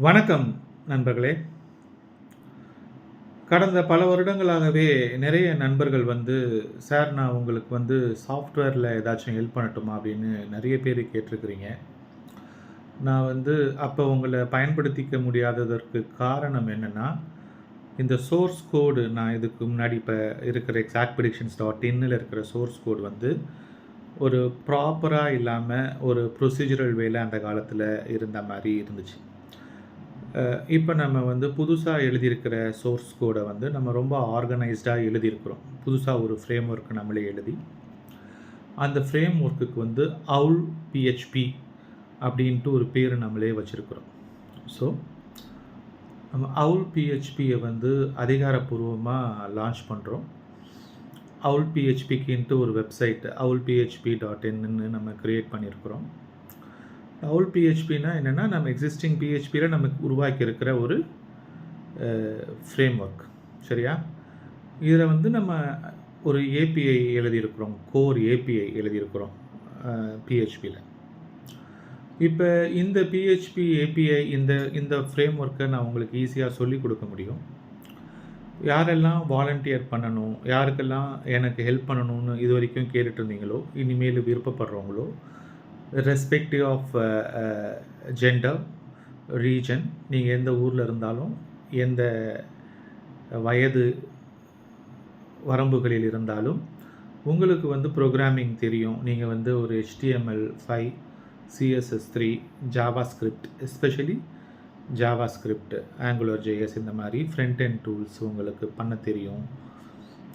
வணக்கம் நண்பர்களே. கடந்த பல வருடங்களாகவே நிறைய நண்பர்கள் வந்து சார் நான் உங்களுக்கு வந்து சாஃப்ட்வேரில் ஏதாச்சும் ஹெல்ப் பண்ணட்டுமா? அப்படின்னு நிறைய பேர் கேட்டிருக்கிறீங்க. நான் வந்து அப்போ உங்களை பயன்படுத்திக்க முடியாததற்கு காரணம் என்னென்னா இந்த சோர்ஸ் கோடு நான் இதுக்கு முன்னாடி இப்போ இருக்கிற எக்ஸாக்ட் ப்ரிடிக்ஷன்ஸ் டாட் இன்னில் இருக்கிற சோர்ஸ் கோடு வந்து ஒரு ப்ராப்பராக இல்லாமல் ஒரு ப்ரொசீஜரல் வேலை அந்த காலத்தில் இருந்த மாதிரி இருந்துச்சு. இப்போ நம்ம வந்து புதுசாக எழுதியிருக்கிற சோர்ஸ் கோடை வந்து நம்ம ரொம்ப ஆர்கனைஸ்டாக எழுதியிருக்கிறோம். புதுசாக ஒரு ஃப்ரேம் ஒர்க் நம்மளே எழுதி. அந்த ஃப்ரேம் ஒர்க்குக்கு வந்து அவுல் பிஹெச்பி அப்படின்ட்டு ஒரு பேர் நம்மளே வச்சுருக்குறோம். ஸோ நம்ம அவுல் பிஹெச்பியை வந்து அதிகாரப்பூர்வமாக லான்ச் பண்ணுறோம் அவுல் பிஹெச்பிக்குன்ட்டு ஒரு வெப்சைட் அவுல் பிஹெச்பி டாட் இன்னு நம்ம க்ரியேட் பண்ணியிருக்கிறோம். டவுல் பிஹெச்பினா என்னென்னா நம்ம எக்ஸிஸ்டிங் பிஹெச்பியில் நமக்கு உருவாக்கியிருக்கிற ஒரு ஃப்ரேம் ஒர்க் சரியா? இதில் வந்து நம்ம ஒரு ஏபிஐ எழுதியிருக்கிறோம் கோர் ஏபிஐ எழுதியிருக்கிறோம் பிஹெச்பியில் இப்போ இந்த பிஹெச்பி ஏபிஐ இந்த இந்த ஃப்ரேம் ஒர்க்கை நான் உங்களுக்கு ஈஸியாக சொல்லி கொடுக்க முடியும். யாரெல்லாம் வாலண்டியர் பண்ணணும் யாருக்கெல்லாம் எனக்கு ஹெல்ப் பண்ணணும்னு இது வரைக்கும் கேட்டுட்ருந்தீங்களோ இனிமேல் விருப்பப்படுறவங்களோ ரெஸ்பெக்டிவ் ஆஃப் ஜெண்டர் ரீஜன் நீங்கள் எந்த ஊரில் இருந்தாலும் எந்த வயது வரம்புகளில் இருந்தாலும் உங்களுக்கு வந்து ப்ரோக்ராமிங் தெரியும். நீங்கள் வந்து ஒரு HTML five CSS three JavaScript especially JavaScript Angular JS இந்த மாதிரி ஃப்ரண்ட் அண்ட் டூல்ஸ் உங்களுக்கு பண்ண தெரியும்.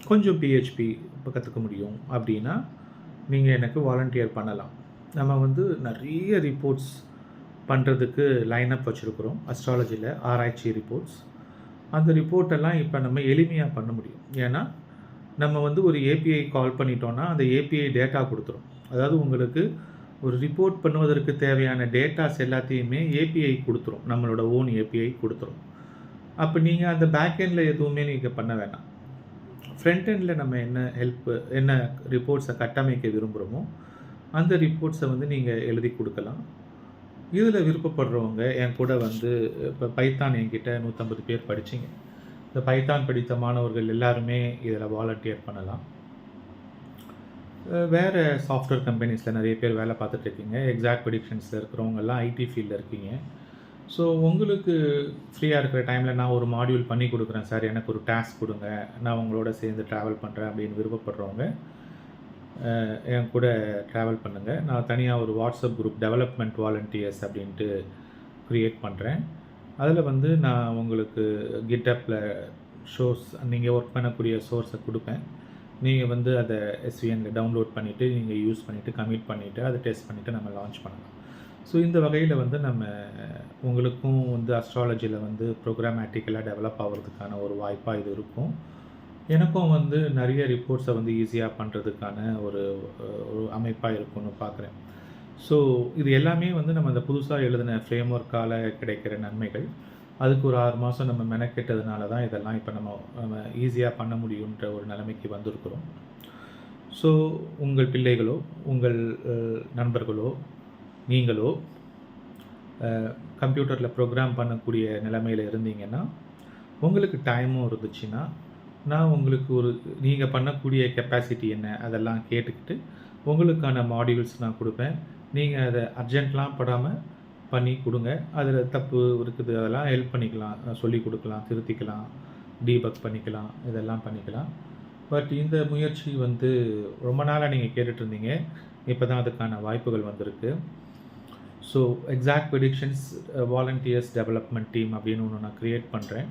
கொஞ்சம் பிஹெச்பி கற்றுக்க முடியும். அப்படின்னா நீங்கள் எனக்கு வாலண்டியர் பண்ணலாம். நம்ம வந்து நிறைய ரிப்போர்ட்ஸ் பண்ணுறதுக்கு லைனப் வச்சுருக்குறோம். அஸ்ட்ராலஜியில் ஆராய்ச்சி ரிப்போர்ட்ஸ் அந்த ரிப்போர்ட்டெல்லாம் இப்போ நம்ம எளிமையாக பண்ண முடியும். ஏன்னா நம்ம வந்து ஒரு ஏபிஐ கால் பண்ணிட்டோன்னா அந்த ஏபிஐ டேட்டா கொடுத்துரும். அதாவது உங்களுக்கு ஒரு ரிப்போர்ட் பண்ணுவதற்கு தேவையான டேட்டாஸ் எல்லாத்தையுமே ஏபிஐ கொடுத்துரும். நம்மளோட ஓன் ஏபிஐ கொடுத்துரும். அப்போ நீங்கள் அந்த பேக்கெண்டில் எதுவுமே நீங்கள் பண்ண வேணாம். ஃப்ரண்ட் எண்டில் நம்ம என்ன ஹெல்ப்பு என்ன ரிப்போர்ட்ஸை கட்டமைக்க விரும்புகிறோமோ அந்த ரிப்போர்ட்ஸை வந்து நீங்கள் எழுதி கொடுக்கலாம். இதில் விருப்பப்படுறவங்க என் கூட வந்து இப்போ பைத்தான் என்கிட்ட நூற்றம்பது பேர் படிச்சிங்க. இந்த பைத்தான் படித்த மாணவர்கள் எல்லாருமே இதில் வாலண்டியர் பண்ணலாம். வேறு சாஃப்ட்வேர் கம்பெனிஸில் நிறைய பேர் வேலை பார்த்துட்ருக்கீங்க எக்ஸாக்ட் ப்ரிடிக்ஷன்ஸில் இருக்கிறவங்கெல்லாம் ஐடி ஃபீல்டில் இருக்கீங்க. ஸோ உங்களுக்கு ஃப்ரீயாக இருக்கிற டைமில் நான் ஒரு மாடியூல் பண்ணி கொடுக்குறேன் சார். எனக்கு ஒரு டாஸ்க் கொடுங்க. நான் உங்களோட சேர்ந்து ட்ராவல் பண்ணுறேன் அப்படின்னு விருப்பப்படுறவங்க என் கூட ட்ராவல் பண்ணுங்கள் நான் தனியாக ஒரு வாட்ஸ்அப் குரூப் டெவலப்மெண்ட் வாலண்டியர்ஸ் அப்படின்ட்டு க்ரியேட் பண்ணுறேன் அதில் வந்து நான் உங்களுக்கு கிட்டப்பில் ஷோஸ் நீங்கள் ஒர்க் பண்ணக்கூடிய சோர்ஸை கொடுப்பேன். நீங்கள் வந்து அதை எஸ்விஎனில் டவுன்லோட் பண்ணிவிட்டு நீங்கள் யூஸ் பண்ணிவிட்டு கமிட் பண்ணிவிட்டு அதை டெஸ்ட் பண்ணிவிட்டு நம்ம லான்ச் பண்ணலாம். ஸோ இந்த வகையில் வந்து நம்ம உங்களுக்கும் வந்து அஸ்ட்ராலஜியில் வந்து ப்ரோக்ராமேட்டிக்கலாக டெவலப் ஆகிறதுக்கான ஒரு வாய்ப்பாக இது இருக்கும். எனக்கும் வந்து நிறைய ரிப்போர்ட்ஸை வந்து ஈஸியாக பண்ணுறதுக்கான ஒரு ஒரு அமைப்பாக இருக்கும்னு பார்க்குறேன் ஸோ இது எல்லாமே வந்து நம்ம அந்த புதுசாக எழுதின ஃப்ரேம் ஒர்க்கால் கிடைக்கிற நன்மைகள். அதுக்கு ஒரு ஆறு மாதம் நம்ம மெனக்கெட்டதுனால தான் இதெல்லாம் இப்போ நம்ம நம்ம ஈஸியாக பண்ண முடியுன்ற ஒரு நிலைமைக்கு வந்திருக்கிறோம். ஸோ உங்கள் பிள்ளைகளோ உங்கள் நண்பர்களோ நீங்களோ கம்ப்யூட்டரில் ப்ரோக்ராம் பண்ணக்கூடிய நிலைமையில் இருந்தீங்கன்னா உங்களுக்கு டைமும் இருந்துச்சுன்னா நான் உங்களுக்கு ஒரு நீங்கள் பண்ணக்கூடிய கெப்பாசிட்டி என்ன? அதெல்லாம் கேட்டுக்கிட்டு உங்களுக்கான மாடியூல்ஸ் நான் கொடுப்பேன். நீங்கள் அதை அர்ஜென்ட்லாம் படாமல் பண்ணி கொடுங்க. அதில் தப்பு இருக்குது அதெல்லாம் ஹெல்ப் பண்ணிக்கலாம். சொல்லி கொடுக்கலாம் திருத்திக்கலாம் டீபக் பண்ணிக்கலாம் இதெல்லாம் பண்ணிக்கலாம். பட் இந்த முயற்சி வந்து ரொம்ப நாளாக நீங்கள் கேட்டுட்ருந்தீங்க. இப்போ தான் அதுக்கான வாய்ப்புகள் வந்திருக்கு. So exact predictions volunteers development team அப்படின்னு ஒன்று நான் க்ரியேட் பண்ணுறேன்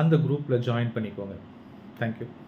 அந்த குரூப்பில் ஜாயின் பண்ணிக்கோங்க. Thank you.